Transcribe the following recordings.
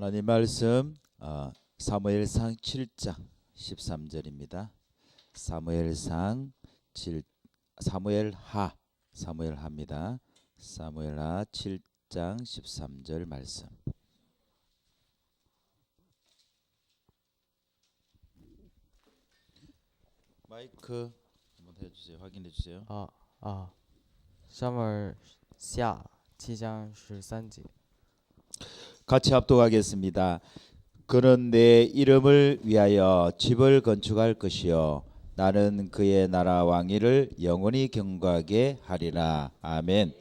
하나님 말씀 어, 사무엘상 7장 13절입니다. 사무엘상 7 사무엘하 사무엘하입니다. 사무엘하 7장 13절 말씀. 마이크 한번 해 주세요. 확인해 주세요. 아, 아. 사무엘 7장 13절. 같이 합독하겠습니다. 그는 내 이름을 위하여 집을 건축할 것이요 나는 그의 나라 왕위를 영원히 경고하게 하리라. 아멘.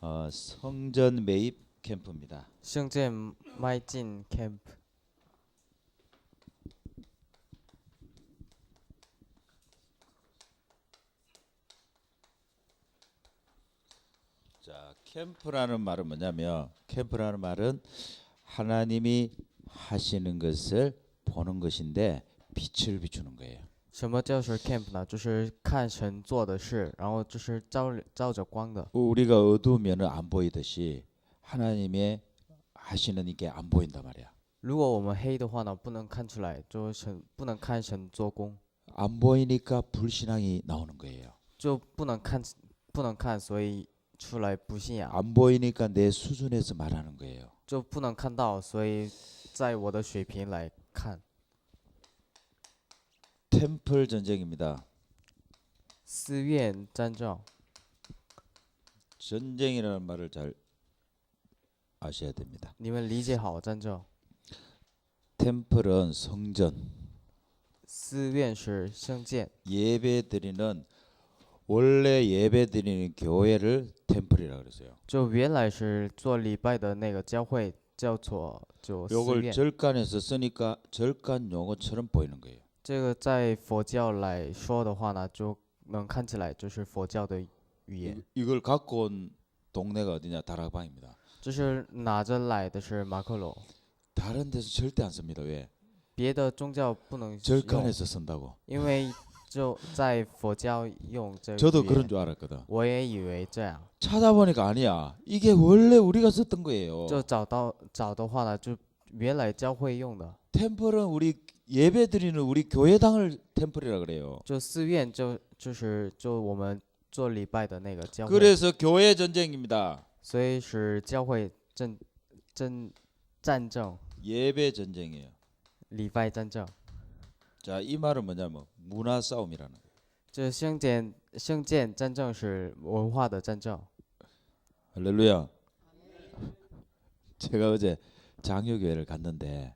어, 성전 매입 캠프입니다. 圣剑迈进 camp， 캠프라는 말은 뭐냐면 캠프라는 말은 하나님이 하시는 것을 보는 것인데 빛을 비추는 거예요. 什么叫是 camp 呢？就是看神做的事，然后就是照照着光的。 우리가 어두우면 안 보이듯이 하나님의 하시는 이게 안 보인단 말이야. 如果我们黑的话呢，不能看出来，就神不能看神做工， 안 보이니까 불신앙이 나오는 거예요. 就不能看不能看，所以 出来不信仰， 안 보이니까 내 수준에서 말하는 거예요. 就不能看到，所以在我的水平来看， 템플 전쟁입니다. 寺院战争。 전쟁이라는 말을 잘 아셔야 됩니다. 你们理解好战争。 템플은 성전, 寺院是圣剑， 예배 드리는 원래 예배 드리는 교회를 템플이라 그랬어요. 就原来是做礼拜的那个教会叫做就寺 요걸 院。 절간에서 쓰니까 절간 용어처럼 보이는 거예요. 这个在佛教来说的话呢，就能看起来就是佛教的语言。 이- 이걸 갖고 온 동네가 어디냐? 다락방입니다. 就是拿着来的是马可罗， 다른 데서 절대 안 씁니다. 왜? 别的宗教不能用， 절간에서 쓴다고. 因为 就在佛教用这个 저도 语 그런 言。 줄 알았거든. 我也以为这样， 찾아보니까 아니야. 이게 원래 우리가 썼던 거예요. 就找到找的话呢，就原来教会用的， 템플은 우리 예배 드리는 우리 교회당을 템플이라 그래요. 就寺院就就是就我们做礼拜的那个教会。 그래서 교회 전쟁입니다. 所以是教会战战战争、 예배 전쟁이에요. 礼拜战争。 자, 이 말은 뭐냐면 문화 싸움이라는 거예요. 这圣剑圣剑战争是文化的战争。 할렐루야. 제가 어제 장유교회를 갔는데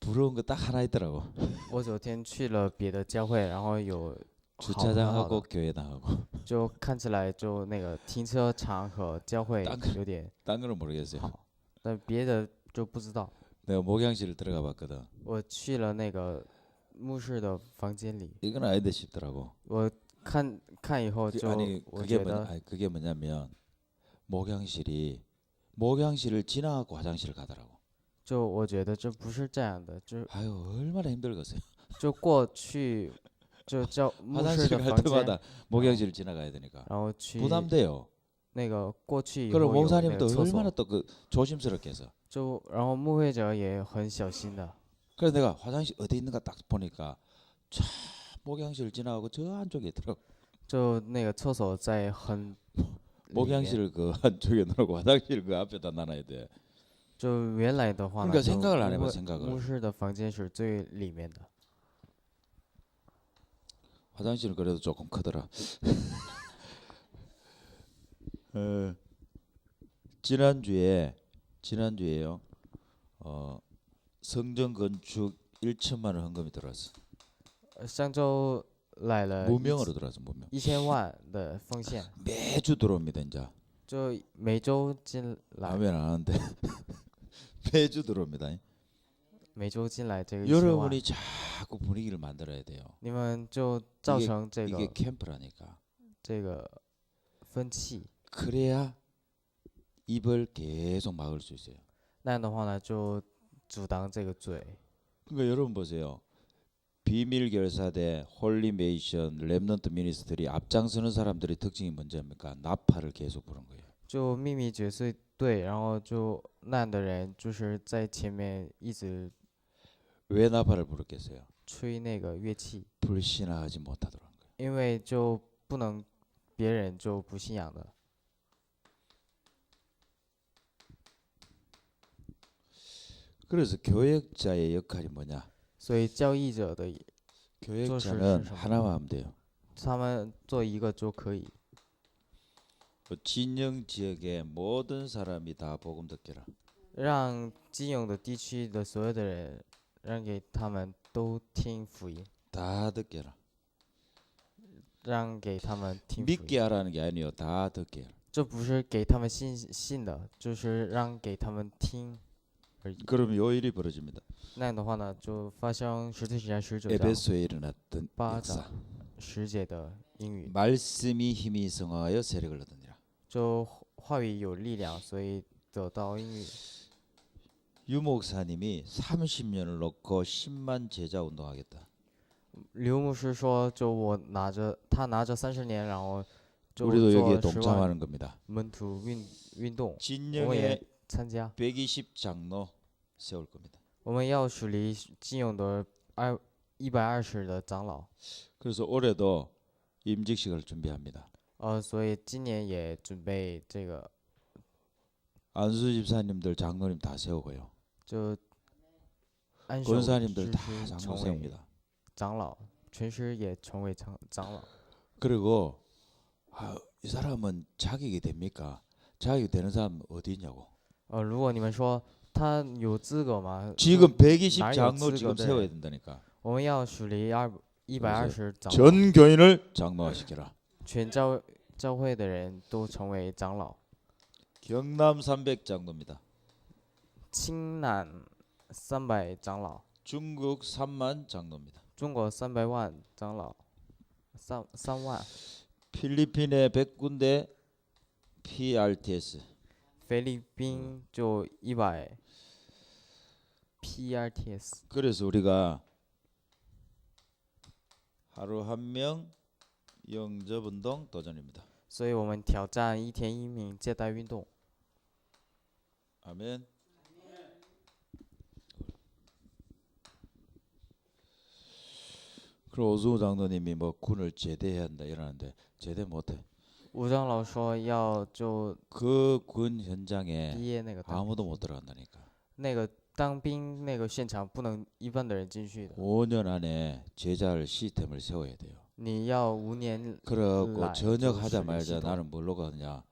부러운 거 딱 하나 있더라고. 我昨天去了别的教会，然后有好很好 주차장하고 的 교회당하고 就看起来就那个停车场和教会当有点 딴 거는 모르겠어요. 好，但别的就不知道。 내가 목양실 들어가 봤거든. 我去了那个牧师的房间里， 이건 아니다 싶더라고. 我看看以后 그, 就 아니 我 그게 觉 뭐냐, 得 아니, 그게 뭐냐면 목양실이 목양실을 지나가고 화장실을 가더라고. 就我觉得这不是这样的，就 아유 얼마나 힘들겠어요. 就过去就叫牧师 화장실 的 갈 房间， 때마다 목양실을 지나가야 되니까 然后去 부담돼요. 那个过去以 그리고 后有那 목사님도 个厕 얼마나 所， 또 그 조심스럽게 해서. 就然后牧会者也很小心的， 그래서 내가 화장실 어디 있는가 딱 보니까 참 목양실 지나가고 저 안쪽에 있더라고. 就那个厕所在很里面 목양실 그 안쪽에 놓고 화장실 그 앞에다 놔놔야 돼. 就原来的话呢， 그러니까 就 생각을 안 牧 해봐 会 생각을. 牧师的房间是最里面的， 화장실은 그래도 조금 크더라. 어, 지난주에 지난주에요. 어, 성전 건축 1천만 원 헌금이 들어왔어. 呃上周来了一 무명으로 들어왔어 무명. 一千万的奉献， 매주 들어옵니다 이제. 就每周进来， 라면 안 하는데 매주 들어옵니다. 每周进来这个一千万， 여러분이 자꾸 분위기를 만들어야 돼요. 你们就造 이게 成这 이게 个 캠프라니까. 这个分歧， 그래야 입을 계속 막을 수 있어요. 那样的话呢，就阻挡这个嘴。 그러니까 여러분 보세요. 비밀 결사대, 홀리메이션, 랩넌트 미니스트리 앞장서는 사람들의 특징이 뭔지입니까? 나팔을 계속 부는 거예요. 就秘密解碎队，然后就那样的人就是在前面一直 왜 나팔을 불었겠어요? 吹那个乐器， 불신하지 못하도록 한 거예요. 因为就不能别人就不信仰的。 그래서 교역자의 역할이 뭐냐? 所以教义者的 교역자는 是什么？ 하나만 하면 돼요. 他们做一个就可以， 그 진영 지역의 모든 사람이 다 복음 듣기라. 让基永的地区的所有的人，让给他们都听福音， 다 듣기라. 让给他们听福音。 믿게 하라는 게 아니에요. 다 듣게. 这不是给他们信信的，就是让给他们听而已。 그럼 요 일이 벌어집니다. 那样的话呢，就发生十字架十九章 에베소에 일어났던 八 역사. 章十节的英语， 말씀이 힘이 성하여 세력을 얻으니라. 就话语有力量，所以得到英语。 유 목사님이 30년을 놓고 10만 제자 운동하겠다. 刘牧师说，就我拿着他拿着三十年，然后就 우리도 여기에 做十万 동참하는 겁니다. 门徒运运动， 진영에 参加。 120 장로 세울 겁니다. 我们要属离金勇的二一百二十的长老， 그래서 올해도 임직식을 준비합니다. 呃，所以今年也准备这个， 안수 집사님들 장로님 다 세우고요. 就安守 권사님들 之 다 师 장로 成为 세웁니다. 长老，全师也成为长长老。 그리고 아, 이 사람은 자격이 됩니까? 자격이 되는 사람 어디 있냐고. 呃，如果你们说他有资格吗？ 지금 120 나이 장로 없을 지금 거다. 세워야 된다니까. 我们要属离二一百二 그래서 十长老， 전 교인을 장로화시키라. 全教教会的人都成为长老。 경남 300 장로입니다. 青南三百长老， 중국 3만 장로입니다. 中国三百万长老，三三万。 필리핀의 100군데 PRTS. 菲律宾就一百 PRTS， 그래서 우리가 하루 한 명 영접 운동 도전입니다. 所以我们挑战一天一名接待运动。 아멘. 그리고 오승우 장로님이 뭐 군을 제대해야 한다 이러는데 제대 못해. 吴长老说要就 그 군 현장에 毕业那个当 아무도 못 들어간다니까. 那个当兵那个现场不能一般的人进去的， 5년 안에 제자를 시스템을 세워야 돼요. 你要五年。 그래갖고 라인, 전역하자 좀 말자 시도. 나는 뭘로 가느냐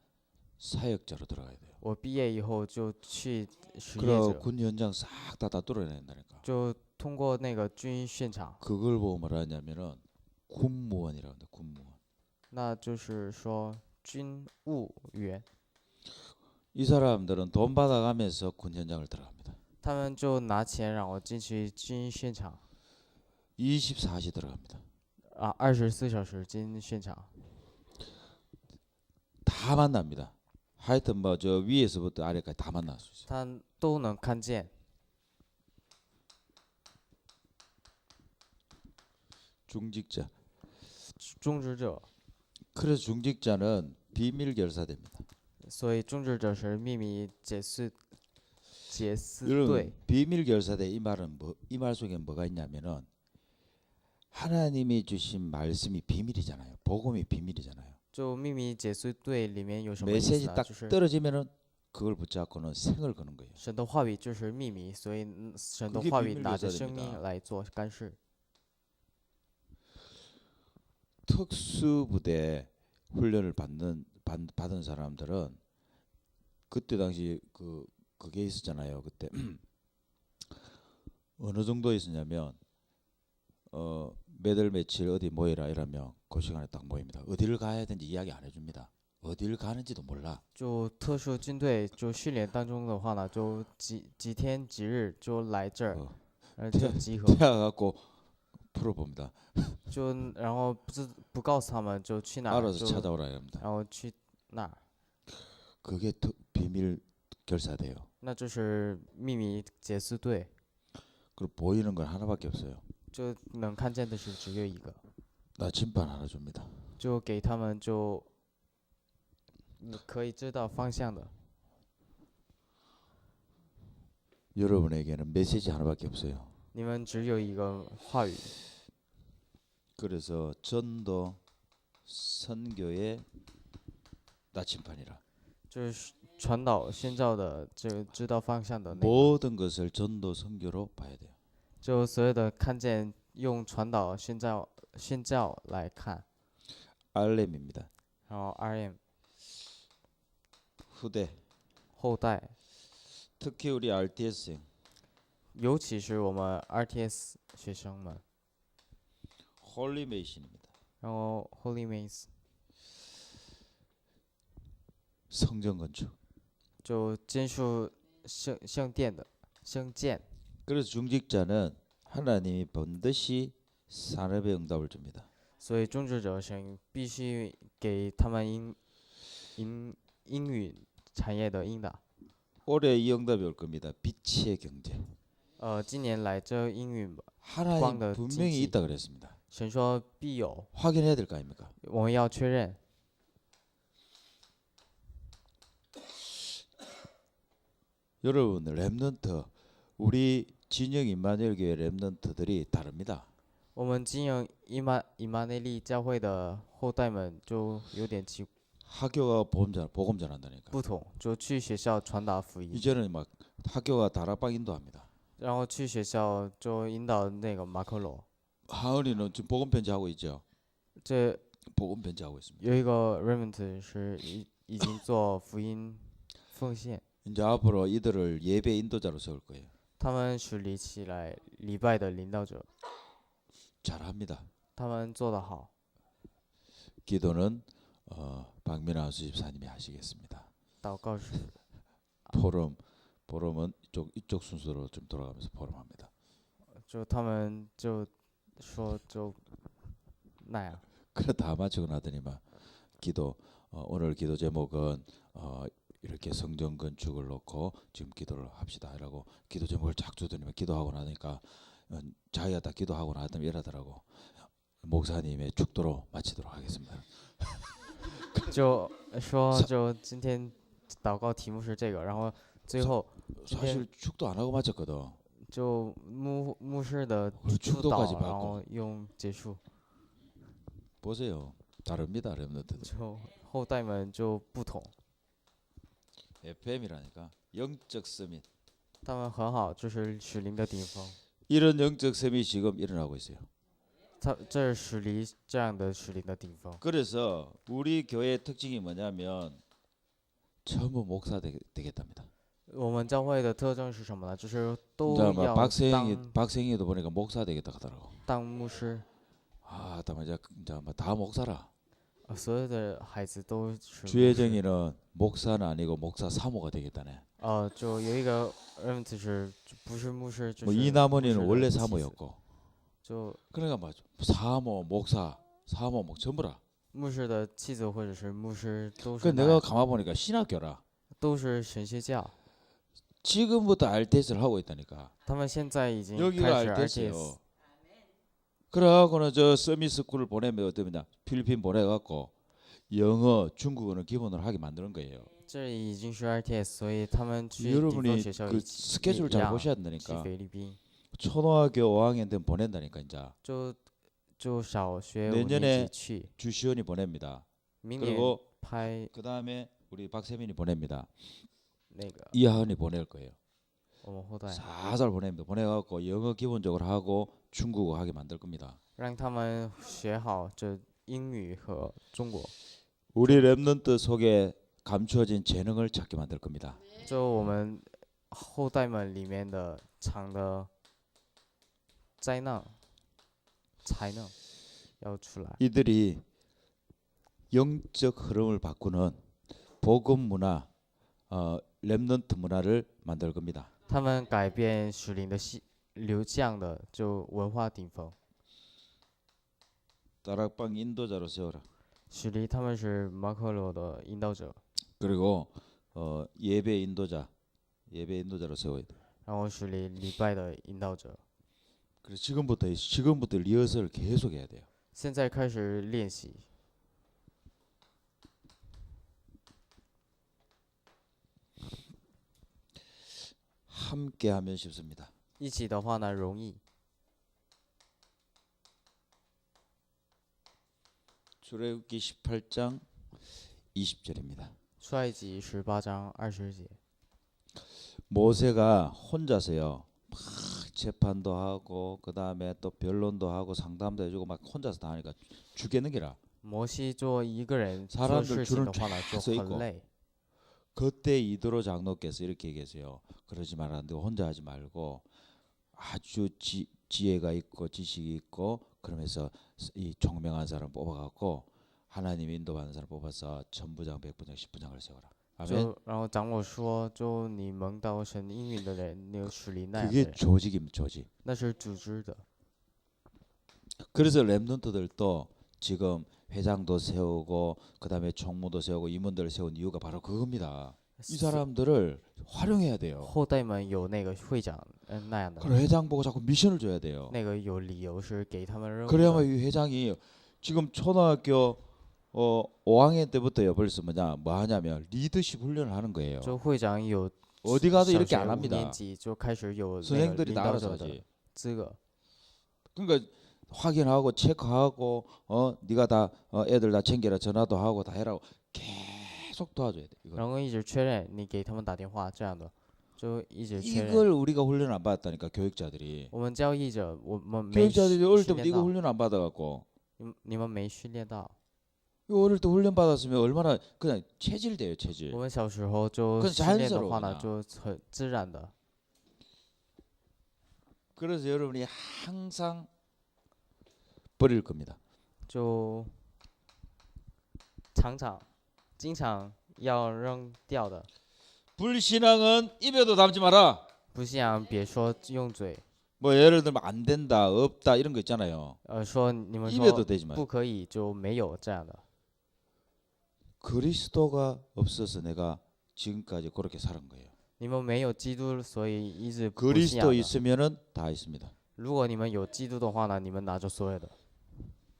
사역자로 들어가야 돼요. 我毕业以后就去实业 그래 者， 군 현장 싹 다 다 뚫어낸다니까. 就通过那个军现场， 그걸 보고 뭐라냐면은 군무원이라고 한다. 군무원. 那就是说军务员， 이 사람들은 돈 받아가면서 군 현장을 들어갑니다. 他们就拿钱让我进去军现场 24시 들어갑니다. 啊，二十四小时进现场， 다 만납니다. 하여튼 뭐 저 위에서부터 아래까지 다 만날 수 있어요. 他都能看见。 중직자. 种植者， 그래서 중직자는 비밀 결사됩니다. 所以种植者是秘密解释解释 여러분 对。 비밀 결사대 이 말은 뭐 이 말 속에 뭐가 있냐면은 하나님이 주신 말씀이 비밀이잖아요. 복음이 비밀이잖아요. 就秘密解释对里面有什么意思 메시지 呢？ 딱 就是 떨어지면은 그걸 붙잡고는 생을 거는 거예요. 神的话语就是秘密，所以嗯神的 그게 话语 비밀 拿着 결사됩니다 生命来做干事。 특수부대 훈련을 받는 받, 받은 사람들은 그때 당시 그 그게 있었잖아요. 그때 어느 정도 있었냐면 어 매달 며칠 어디 모여라 이러면 그 시간에 딱 모입니다. 어디를 가야 되는지 이야기 안 해줍니다. 어디를 가는지도 몰라. 就特殊军队就训练当中的话呢，就几几天几日就来这儿， 어, 然后就集合， 태워갖고 풀어봅니다. 就然后不知不告诉他们就去哪儿， 알아서 就 찾아오라 합니다. 然后去那儿， 그게 더 비밀 결사돼요. 那就是秘密解释队， 그리고 보이는 건 하나밖에 없어요. 就能看见的是只有一个， 나침반 하나 줍니다. 就给他们就 你可以知道方向的。 여러분에게는 메시지 하나밖에 없어요. 你们只有一个话语， 그래서 전도 선교의 나침판이라 就是传导宣教的这个知道方向的那个， 모든 것을 전도 선교로 봐야 돼요. 就所有的看见用传导宣教宣教来看， RM입니다. 然后 RM 후대 后代， 특히 우리 RTS생 尤其是我们 RTS 学生们， 홀리메이신입니다. 然后 Holy Maze 성전 건축. 就建树圣圣殿的圣殿， 그래서 중직자는 하나님이 반드시 산업의 응답을 줍니다. 所以种植者神必须给他们应应应允产业的应答。 올해 이 응답이 올 겁니다. 빛의 경제. 呃，近年来这应允吧， 하나님 광의 분명히 진지. 있다 그랬습니다. 神说必有， 확인해야 될 거 아닙니까? 我们要确认。 여러분 렘넌트 우리 진영 임마누엘 교회 렘넌트들이 다릅니다. 我们经营伊玛伊玛内利教会的后代们就有点奇 학교가 복음 전 복음 전한다니까. 不同，就去学校传达福音， 이제는 막 학교가 다락방 인도합니다. 然后去学校就引导那个马可罗。 하은이는 지금 복음 편지 하고 있죠. 这 복음 편지 하고 있습니다. 有一个 Raymond 是已已经做福音奉献， 이제 앞으로 이들을 예배 인도자로 세울 거예요. 他们是立起来礼拜的领导者， 잘합니다. 他们做得好。 기도는 어, 박민아 수집사님이 하시겠습니다. 祷告是 포럼 포럼은 이쪽 이쪽 순서로 좀 돌아가면서 포럼합니다. 就他们就说就那样。 그래 다 마치고 나더니만 기도 어, 오늘 기도 제목은 어, 이렇게 성전 건축을 놓고 지금 기도를 합시다라고 기도 제목을 쫙 주더니만 기도하고 나니까 어, 자기가 다 기도하고 나더니 이러더라고 목사님의 축도로 마치도록 하겠습니다. 就说sa- 就今天祷告题目是这个，然后 最后 사실 축도 안 하고 마쳤거든. 就牧牧师的 우리 祝 축도까지 祷，然 받고 后用结束， 보세요. 다릅니다, 렘넌트들. 就后代们就不同， FM이라니까 영적 서밋. 他们很好，就是使灵的顶峰。 이런 영적 서밋이 지금 일어나고 있어요. 他这是使灵这样的使灵的顶峰。 그래서 우리 교회의 특징이 뭐냐면 전부 목사 되, 되겠답니다. 我们教会的特征是什么呢？就是都 이제 막 要 박세영이 当 박세영이도 보니까 목사 되겠다 하더라고. 当牧师， 아, 다 이제 이제 뭐다 목사라. 呃所有的孩子都是牧师。 주혜정이는 목사는 아니고 목사 사모가 되겠다네. 呃，就有一个 r 题是就不是牧师，就 뭐 是牧师 이나머니는 的 원래 妻子 사모였고. 就 그러니까 뭐 사모, 목사, 사모 목 전부라. 牧师的妻子或者是牧师都 그 是 내가 男 가만 보니까 신학교라. 都是神学教， 지금부터 RTS를 하고 있다니까. 他们现在已经 여기가 开始 RTS요. RTS， 그래갖고는 저 서미스쿨을 보내면 어떠냐 필리핀 보내갖고 영어, 중국어는 기본으로 하게 만드는 거예요. 这已经是 RTS，所以他们去地方 여러분이 学校 그 一起 스케줄 잘 一样 보셔야 去 된다니까. 菲律宾， 초등학교 5학년 되면 보낸다니까 이제 就就小学五 내년에 年级去， 주시원이 보냅니다. 明年 그리고 拍 그 다음에 우리 박세민이 보냅니다. 那个 이하은이 보낼 거예요. 我们后代， 살살 보냅니다. 보내갖고 영어 기본적으로 하고 중국어 하게 만들 겁니다. 让他们学好这英语和中国。 우리 랩런트 속에 감추어진 재능을 찾게 만들 겁니다. 就我们后代们里面的藏的灾难、才能要出来。 이들이 영적 흐름을 바꾸는 복음 문화, 어, 랩런트 문화를 만들 겁니다. 他们改变属灵的系流降的就文化顶峰。 다락방 인도자로 세워라. 许离他们是马可罗的引导者， 그리고 어, 예배 인도자, 예배 인도자로 세워야 돼. 然后许离礼拜的引导者。 그래서 지금부터 지금부터 리허설을 계속 해야 돼요. 现在开始练习， 함께 하면 쉽습니다. 一起的话呢容易。 출애굽기 18장 20절입니다. 出埃及十八章二十节， 모세가 혼자서요. 막 재판도 하고 그 다음에 또 변론도 하고 상담도 해주고 막 혼자서 다 하니까 죽겠는기라. 摩西做一个人做 사람들 事情的 줄은 话呢就 쫙서 很 있고 累。 그때 이도로 장로께서 이렇게 얘기했어요. 그러지 말았는데 혼자 하지 말고 아주 지, 지혜가 있고 지식이 있고 그러면서 이 총명한 사람 뽑아갖고 하나님 인도받는 사람 뽑아서 천부장, 백부장, 십부장을 세워라. 아멘. 就然后长老说，就你蒙到神应允的人，那个属灵那样的 그게 人， 조직입니다. 조직. 那是组织的。 그래서 랩런트들도 지금 회장도 세우고 그다음에 총무도 세우고 임원들을 세운 이유가 바로 그겁니다. 이 사람들을 활용해야 돼요. 后代们有那个会长，嗯、那样的， 그럼 회장 보고 자꾸 미션을 줘야 돼요. 那个有理由是给他们任务 그래야만 的。 이 회장이 지금 초등학교 어 5학년 때부터요 벌써 뭐냐 뭐 하냐면 리더십 훈련을 하는 거예요. 就会长有 어디 가도 小 이렇게 学 안 五 합니다. 年级就开始有那个 선생들이 领导 나가서 者的 하지. 资格， 그러니까 확인하고 체크하고 어 네가 다 어, 애들 다 챙겨라 전화도 하고 다 해라고 계속 도와줘야 돼. 이거. 然后一直确认你给他们打电话这样的，就一直确认。 이걸 우리가 훈련 안 받았다니까 교육자들이. 我们教义者，我们没 교육자들이 训 어릴 训 때부터 练 이거 到， 훈련 안 받아갖고 你们你们没训练到。 이거 어릴 때 훈련 받았으면 얼마나 그냥 체질돼요 체질. 我们小时候就 그건 训练的 자연스러워 话呢， 그냥 就很自然的。 그래서 여러분이 항상 버릴 겁니다. 就常常、经常要扔掉的。 불신앙은 입에도 담지 마라. 不信仰别说用嘴， 뭐 예를 들면 안 된다, 없다 이런 거 있잖아요. 呃，说你们 입에도 说 대지 마요. 不可以就没有这样的。 그리스도가 없어서 내가 지금까지 그렇게 살은 거예요. 你们没有基督，所以一直不信 그리스도 仰的。 있으면은 다 있습니다. 如果你们有基督的话呢，你们拿着所有的。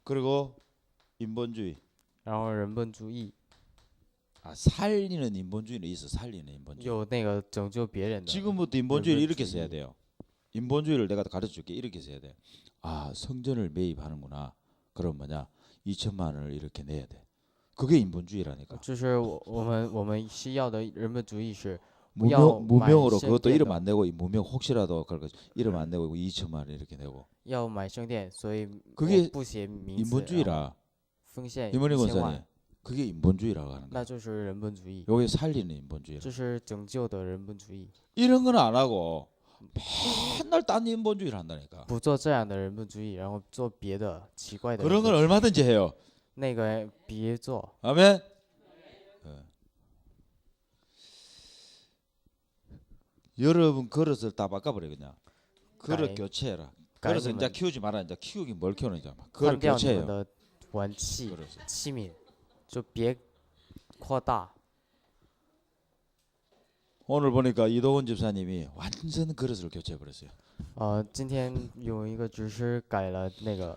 그리고 인본주의. 然后人本主义 아 살리는 인본주의는 있어. 살리는 인본주의. 有那个拯救别人的。 지금부터 인본주의를 이렇게 인본주의. 써야 돼요. 인본주의를 내가 가르쳐 줄게. 이렇게 써야 돼. 아, 성전을 매입하는구나. 그럼 뭐냐? 2천만 원을 이렇게 내야 돼. 그게 인본주의라니까. 就是我我们我们需要的人本主义是 무명, 무명으로 많이 그것도 이름 시행된다. 안 내고 이 무명 혹시라도 그걸 이름 안 내고 2천만 원 이렇게 내고 要买圣殿，所以 그게 我不写名字，然后 인본주의라. 奉献 이모니 一千 권사님 万， 그게 인본주의라고 하는 거야. 那就是人本主义， 요게 살리는 인본주의라. 这是拯救的人本主义。 이런 건 안 하고 맨날 딴 인본주의를 한다니까. 不做这样的人本主义，然后做别的奇怪的人 그런 本 건 主义， 얼마든지 해요. 那个别做。 아멘. 여러분 그릇을 다 바꿔버려 그냥. 그릇 네. 교체해라. 改 그릇을 你 이제 们 키우지 마라. 이제 키우기 뭘 키우는 이제 막 换 그릇 掉你们 교체해요. 的玩器 그릇을. 器皿，就别扩大。 오늘 보니까 이도원 집사님이 완전 그릇을 교체해 버렸어요. 呃，今天有一个执事改了那个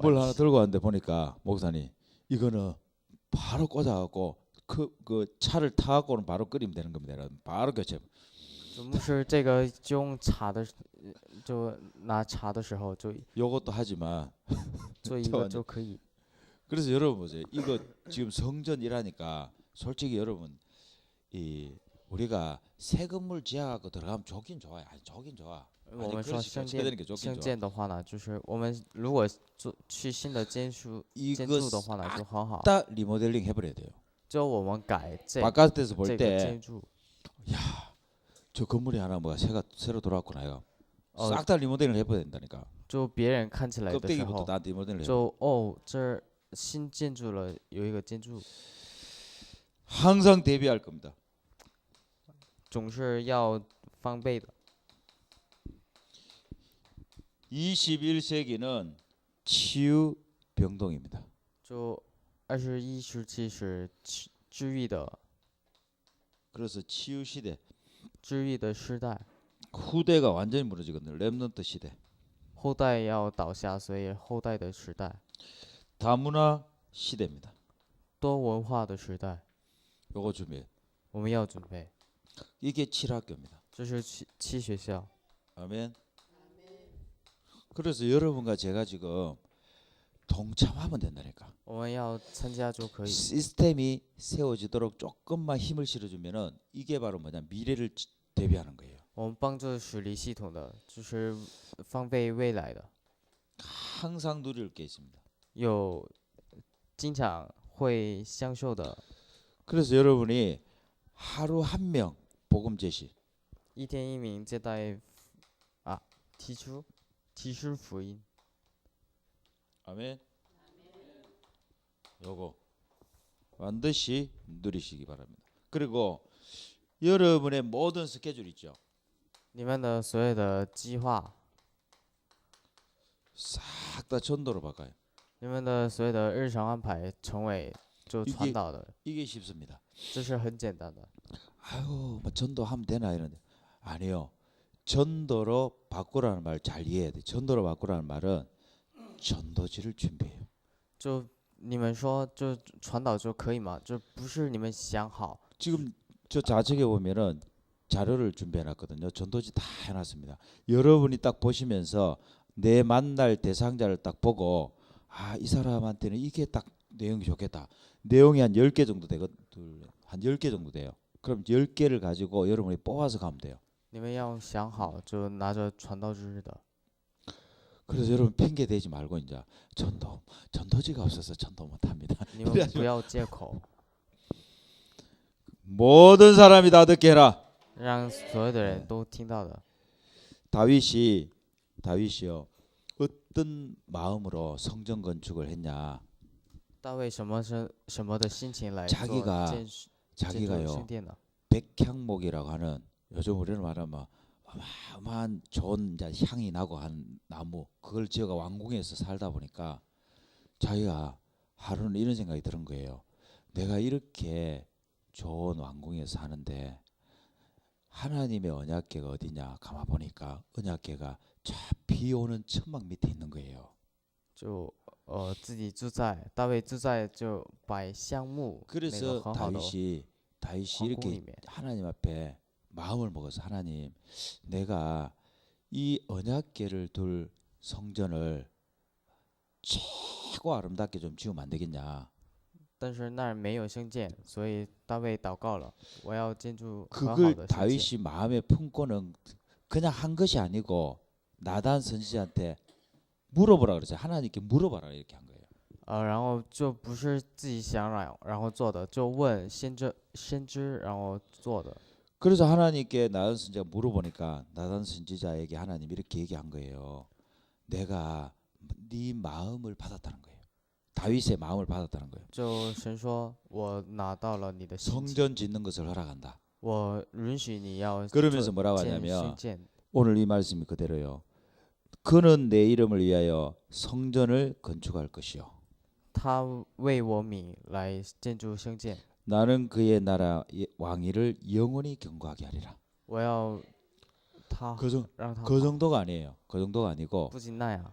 뭘 玩 하나 器 들고 왔는데 보니까 목사님 이거는 바로 꽂아갖고 그, 그 차를 타갖고는 바로 끓이면 되는 겁니다. 여러분. 바로 교체. 就牧师这个就用茶的时，就拿茶的时候就 요것도 하지만 做一这完全个就可以。 그래서 여러분 보세요. 이거 지금 성전 일하니까 솔직히 여러분 이 우리가 새 건물 지어갖고 들어가면 좋긴 좋아요. 아니 좋긴 좋아. 我们说 그릇이 圣 교체되는 殿 게 좋긴 圣 좋아. 殿的话呢，就是我们如果做去新的建筑建 이거 筑的话呢，就很好。 딱 리모델링 해버려야 돼요. 就我们改这 바깥에서 这 볼 个 때 建筑， 저 건물이 하나 뭐가 새가 새로 돌아왔구나 이거. 어, 싹 다 리모델링을 해봐야 된다니까. 就别人看起来的时 껍데기부터 候， 다 리모델링 해. 就哦，这儿新建筑了，有一个建筑， 항상 대비할 겁니다. 总是要翻倍的。 21세기는 치유 병동입니다. 就二十一世纪是治治愈的 그래서 치유 시대 治愈的时代， 후대가 완전히 무너지거든요. 렘넌트 시대. 后代要倒下，所以后代的时代， 다문화 시대입니다. 多文化的时代， 요거 준비해. 我们要准备。 이게 칠학교입니다. 这是七七学校。 아멘. 그래서 여러분과 제가 지금 동참하면 된다니까. 我们要参加就可以。 시스템이 세워지도록 조금만 힘을 실어주면은 이게 바로 뭐냐 미래를 지- 대비하는 거예요. 我们帮助xử理系统的，就是防备未来的， 항상 누릴 게 있습니다. 有经常会享受的。 그래서 여러분이 하루 한 명 복음 제시 一天一名接待啊，提出提示福音， 아멘. 요거 반드시 누리시기 바랍니다. 그리고 여러분의 모든 스케줄 있죠. 你们的所有的计划， 싹 다 전도로 바꿔요. 你们的所有的日常安排，成为就 이게 传导的， 이게 쉽습니다. 这是很简单的。 아유, 뭐 전도하면 되나 이런데 아니요. 전도로 바꾸라는 말 잘 이해해야 돼. 전도로 바꾸라는 말은 전도지를 준비해요. 就你们说就传导就可以吗？就不是你们想好， 지금 저 좌측에 보면은 자료를 준비해놨거든요. 전도지 다 해놨습니다. 여러분이 딱 보시면서 내 만날 대상자를 딱 보고 아 이 사람한테는 이게 딱 내용이 좋겠다. 내용이 한 10개 정도 되거든. 한 10개 정도 돼요. 그럼 10개를 가지고 여러분이 뽑아서 가면 돼요. 你们要想好，就拿着传道日的。 그래서 여러분 핑계 대지 말고 이제 전도 전도지가 없어서 전도 못 합니다. 모든 사람이 다 듣게 해라. 네. 다윗이 다윗이요. 어떤 마음으로 성전 건축을 했냐? 자기가 자기가요. 백향목이라고 하는 요즘 우리는 말하면 뭐 어마어마한 좋은 이제 향이 나고 한 나무 그걸 지어가 왕궁에서 살다 보니까 자기가 하루는 이런 생각이 드는 거예요. 내가 이렇게 좋은 왕궁에서 사는데 하나님의 언약궤가 어디냐 가만 보니까 언약궤가 저 비 오는 천막 밑에 있는 거예요. 就呃自己住在大卫住在就百香木那 그래서 个很好的 다윗이 다윗이 皇宫 이렇게 里面， 하나님 앞에 마음을 먹어서 하나님 내가 이 언약궤를 둘 성전을 최고 아름답게 좀 지으면 안 되겠냐 但是那儿没有圣殿，所以大卫祷告了，我要建筑很好 그걸 的圣殿。 다윗이 마음에 품고는 그냥 한 것이 아니고 나단 선지자한테 물어보라 그랬어요 하나님께 물어봐라 이렇게 한 거예요 呃，然后就不是自己想然然后做的，就问先知先知，然后做的。 그래서 하나님께 나단 선지자가 물어보니까 나단 선지자에게 하나님 이렇게 얘기한 거예요 내가 네 마음을 받았다는 거예요 다윗의 마음을 받았다는 거예요 就神说，我拿到了你的心情， 성전 짓는 것을 허락한다. 我允许你要 그러면서 做 뭐라고 建 하냐면 圣殿。 오늘 이 말씀이 그대로요. 그는 내 이름을 위하여 성전을 건축할 것이요. 他为我名来建筑圣殿， 나는 그의 나라 의 왕위를 영원히 경고하게 하리라. 我要他 그, 정, 让他 그 정도가 아니에요. 그 정도가 아니고 不仅那样，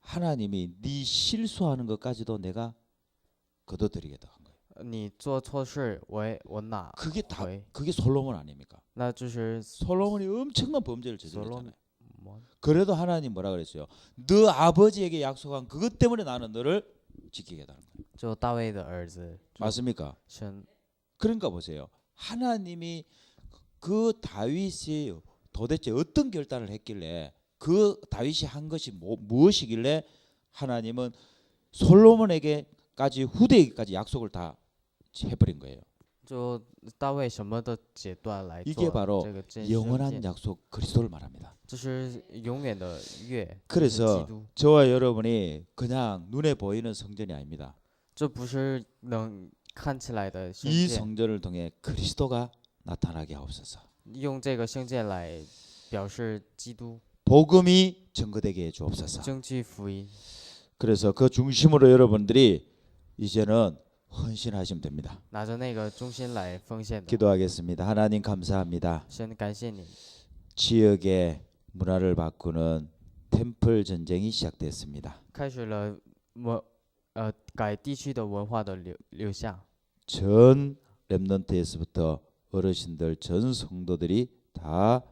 하나님이 네 실수하는 것까지도 내가 거둬들이겠다 한 거예요. 呃你做错事，我也我拿 그게 다 回， 그게 솔로몬 아닙니까? 那就是 솔로몬이 엄청난 범죄를 솔로몬 저질렀잖아요. 么 그래도 하나님 뭐라 그랬어요? 너 아버지에게 약속한 그것 때문에 나는 너를 지키겠다는 거예요. 就大卫的儿子就 맞습니까? 神 그러니까 보세요. 하나님이 그 다윗이 도대체 어떤 결단을 했길래 그 다윗이 한 것이 뭐, 무엇이길래 하나님은 솔로몬에게까지 후대에게까지 약속을 다 해버린 거예요. 就大卫什么的阶段来 이게 做 바로 这个真圣 영원한 殿， 약속 그리스도를 말합니다. 这是永远的约，就是基 그래서 督， 저와 여러분이 그냥 눈에 보이는 성전이 아닙니다. 这不是能 看起来的圣 이 殿， 성전을 통해 그리스도가 나타나게 하옵소서. 用这个圣殿来表示基督， 복음이 증거되게 해 주옵소서. 证据福音。 그래서 그 중심으로 여러분들이 이제는 헌신하시면 됩니다. 拿着那个中心来奉献的。 기도하겠습니다. 하나님 감사합니다. 神感谢你， 지역의 문화를 바꾸는 템플 전쟁이 시작됐습니다. 开始了文 呃改地区的文化的流流向， 전 렘넌트에서부터 어르신들 전 성도들이 다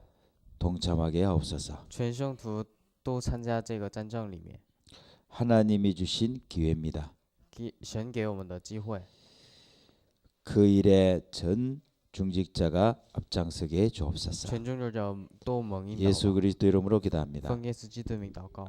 동참하게 하옵소서. 全圣徒都参加这个战争里面， 하나님이 주신 기회입니다. 给神给我们的机会， 그 일에 전 중직자가 앞장서게 해 주옵소서. 全众者都蒙应 예수 祷告， 그리스도 이름으로 기도합니다. 奉耶稣基督的名祷告。